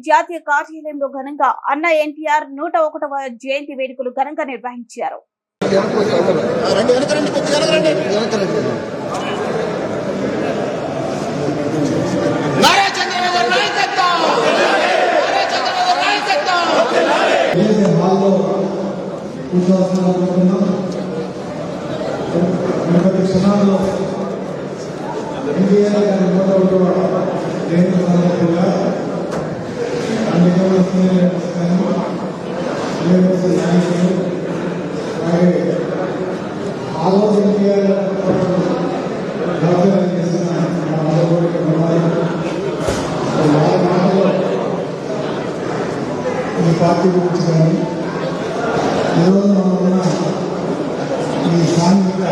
జాతీయ కార్యాలయంలో ఘనంగా అన్న ఎన్టీఆర్ నూట ఒకటవ జయంతి వేడుకలు ఘనంగా నిర్వహించారు. క్షణాల్లో నూట ఒకటవ జయంతి సందర్భంగా అన్ని వస్తున్నాయి నాయకులు అలాగే హాల్లో ఎన్టీఆర్ రాజధాని చేసిన మా అందరికీ ప్రమాదం వాళ్ళ మాటలో ఈ పార్టీ గురించి కానీ ఈరోజు మనం ఉన్న ఈ సాంఘిక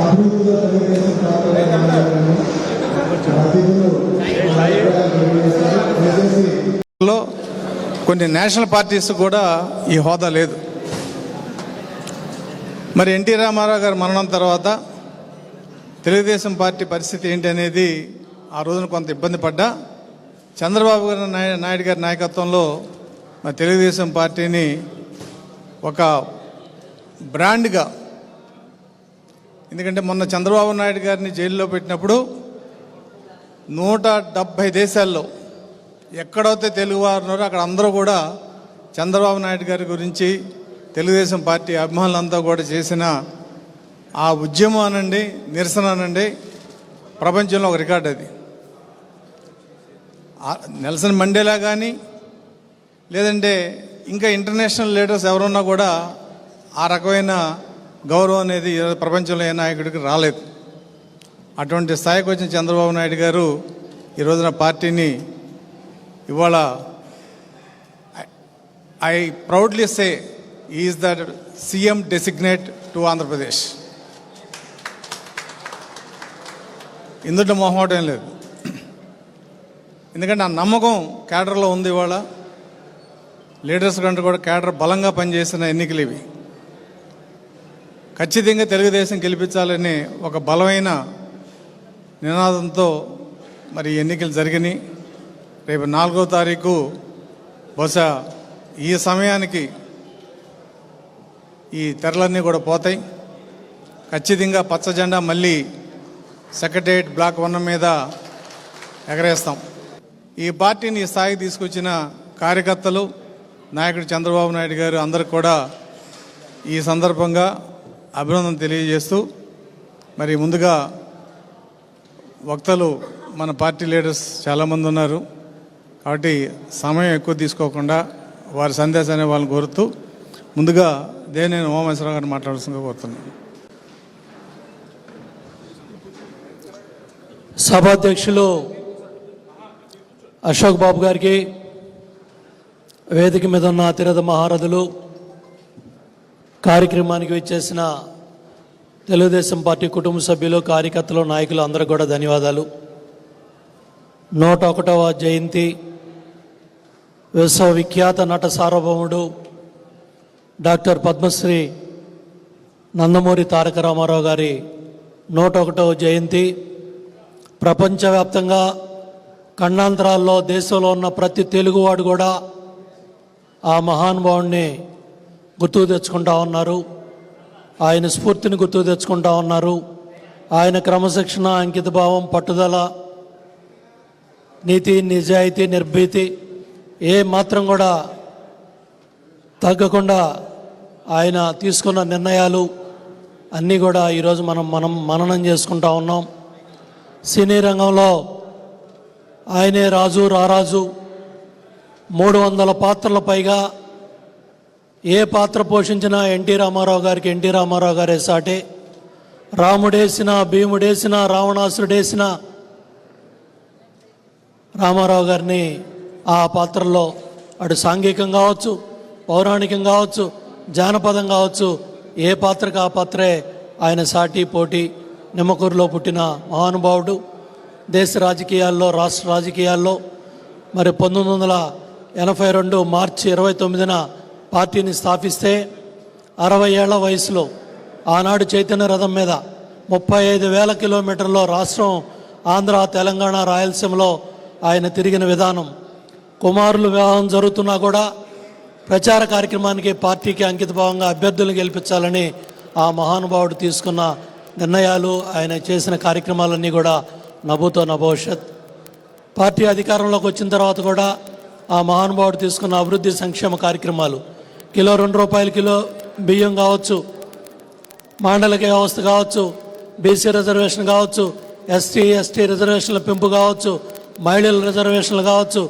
అభివృద్ధిలో తెలుగుదేశం పార్టీ కానీ అతిథులు కొన్ని నేషనల్ పార్టీస్ కూడా ఈ హోదా లేదు. మరి ఎన్టీ రామారావు గారి మరణం తర్వాత తెలుగుదేశం పార్టీ పరిస్థితి ఏంటి అనేది ఆ రోజున కొంత ఇబ్బంది పడ్డా. చంద్రబాబు గారి నాయ- నాయుడు గారి నాయకత్వంలో మన తెలుగుదేశం పార్టీని ఒక బ్రాండ్గా ఎందుకంటే మొన్న చంద్రబాబు నాయుడు గారిని జైల్లో పెట్టినప్పుడు నూట డెబ్భై దేశాల్లో ఎక్కడైతే తెలుగువారు ఉన్నారో అక్కడ అందరూ కూడా చంద్రబాబు నాయుడు గారి గురించి తెలుగుదేశం పార్టీ అభిమానులంతా కూడా చేసిన ఆ ఉద్యమం అనండి నిరసన అనండి. ప్రపంచంలో ఒక రికార్డు అది. నెల్సన్ మండేలా కానీ లేదంటే ఇంకా ఇంటర్నేషనల్ లీడర్స్ ఎవరున్నా కూడా ఆ రకమైన గౌరవం అనేది ఈ రోజు ప్రపంచంలో ఏ నాయకుడికి రాలేదు. అటువంటి స్థాయికి వచ్చిన చంద్రబాబు నాయుడు గారు ఈ రోజున పార్టీని ఇవాళ I proudly say is the CM designate to Andhra Pradesh ఇందులో మొహమాటం లేదు. ఎందుకంటే ఆ నమ్మకం క్యాడర్లో ఉంది ఇవాళ. లీడర్స్ కంటే కూడా కేడర్ బలంగా పనిచేసిన ఎన్నికలు ఇవి. ఖచ్చితంగా తెలుగుదేశం గెలిపించాలని ఒక బలమైన నినాదంతో మరి ఎన్నికలు జరిగినాయి. రేపు నాలుగో తారీఖు బహుశా ఈ సమయానికి ఈ తెరలన్నీ కూడా పోతాయి. ఖచ్చితంగా పచ్చ జెండా మళ్ళీ సెక్రటరియట్ బ్లాక్ వన్ మీద ఎగరేస్తాం. ఈ పార్టీని ఈ స్థాయికి తీసుకొచ్చిన కార్యకర్తలు నాయకుడు చంద్రబాబు నాయుడు గారు అందరికి కూడా ఈ సందర్భంగా అభినందన తెలియజేస్తూ మరి ముందుగా వక్తలు మన పార్టీ లీడర్స్ చాలామంది ఉన్నారు. కాబట్టి సమయం ఎక్కువ తీసుకోకుండా వారి సందేశాన్ని వాళ్ళని కోరుతూ ముందుగా దేని నేను ఓమేశ్వరరావు గారిని మాట్లాడాల్సిందిగా కోరుతున్నాను. సభాధ్యక్షులు అశోక్ బాబు గారికి వేదిక మీద ఉన్న అతిరథ మహారథులు కార్యక్రమానికి వచ్చేసిన తెలుగుదేశం పార్టీ కుటుంబ సభ్యులు కార్యకర్తలు నాయకులు అందరూ కూడా ధన్యవాదాలు. నూట ఒకటవ జయంతి విశ్వవిఖ్యాత నట సార్వభౌముడు డాక్టర్ పద్మశ్రీ నందమూరి తారక రామారావు గారి నూట ఒకటవ జయంతి. ప్రపంచవ్యాప్తంగా ఖండాంతరాల్లో దేశంలో ఉన్న ప్రతి తెలుగువాడు కూడా ఆ మహానుభావుణ్ణి గుర్తుకు తెచ్చుకుంటా ఉన్నారు. ఆయన స్ఫూర్తిని గుర్తుకు తెచ్చుకుంటా ఉన్నారు. ఆయన క్రమశిక్షణ అంకితభావం పట్టుదల నీతి నిజాయితీ నిర్భీతి ఏ మాత్రం కూడా తగ్గకుండా ఆయన తీసుకున్న నిర్ణయాలు అన్నీ కూడా ఈరోజు మనం మనం మననం చేసుకుంటా ఉన్నాం. సినీ రంగంలో ఆయనే రాజు రారాజు. మూడు వందల పాత్రల పైగా ఏ పాత్ర పోషించినా ఎన్టీ రామారావు గారికి ఎన్టీ రామారావు గారే సాటే. రాముడేసిన భీముడేసిన రావణాసురుడేసిన రామారావు గారిని ఆ పాత్రలో అటు సాంఘికం కావచ్చు పౌరాణికం కావచ్చు జానపదం కావచ్చు ఏ పాత్రకు ఆ పాత్రే ఆయన సాటి పోటీ నిమ్మకూరులో పుట్టిన మహానుభావుడు. దేశ రాజకీయాల్లో రాష్ట్ర రాజకీయాల్లో మరి పంతొమ్మిది వందల ఎనభై రెండు మార్చి ఇరవై తొమ్మిదిన పార్టీని స్థాపిస్తే అరవై ఏళ్ళ వయసులో ఆనాడు చైతన్య రథం మీద ముప్పై ఐదు వేల కిలోమీటర్లో రాష్ట్రం ఆంధ్ర తెలంగాణ రాయలసీమలో ఆయన తిరిగిన విధానం కుమారులు వివాహం జరుగుతున్నా కూడా ప్రచార కార్యక్రమానికి పార్టీకి అంకితభావంగా అభ్యర్థులను గెలిపించాలని ఆ మహానుభావుడు తీసుకున్న నిర్ణయాలు ఆయన చేసిన కార్యక్రమాలన్నీ కూడా నభూతో నభవిష్యత్. పార్టీ అధికారంలోకి వచ్చిన తర్వాత కూడా ఆ మహానుభావుడు తీసుకున్న అభివృద్ధి సంక్షేమ కార్యక్రమాలు. కిలో రెండు రూపాయల కిలో బియ్యం కావచ్చు మాండలిక వ్యవస్థ కావచ్చు బీసీ రిజర్వేషన్ కావచ్చు ఎస్టీ ఎస్టీ రిజర్వేషన్ల పెంపు కావచ్చు మహిళల రిజర్వేషన్లు కావచ్చు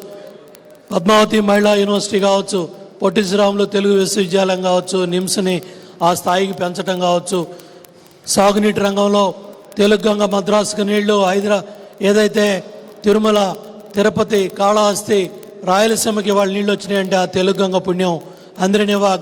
పద్మావతి మహిళా యూనివర్సిటీ కావచ్చు పొట్టి శ్రీరాములు తెలుగు విశ్వవిద్యాలయం కావచ్చు నిమ్స్ని ఆ స్థాయికి పెంచడం కావచ్చు. సాగునీటి రంగంలో తెలుగంగ మద్రాసుకు నీళ్ళు హైదరా ఏదైతే తిరుమల తిరుపతి కాళహస్తి రాయలసీమకి వాళ్ళ నీళ్ళు వచ్చినాయంటే ఆ తెలుగంగ పుణ్యం. అందరినివా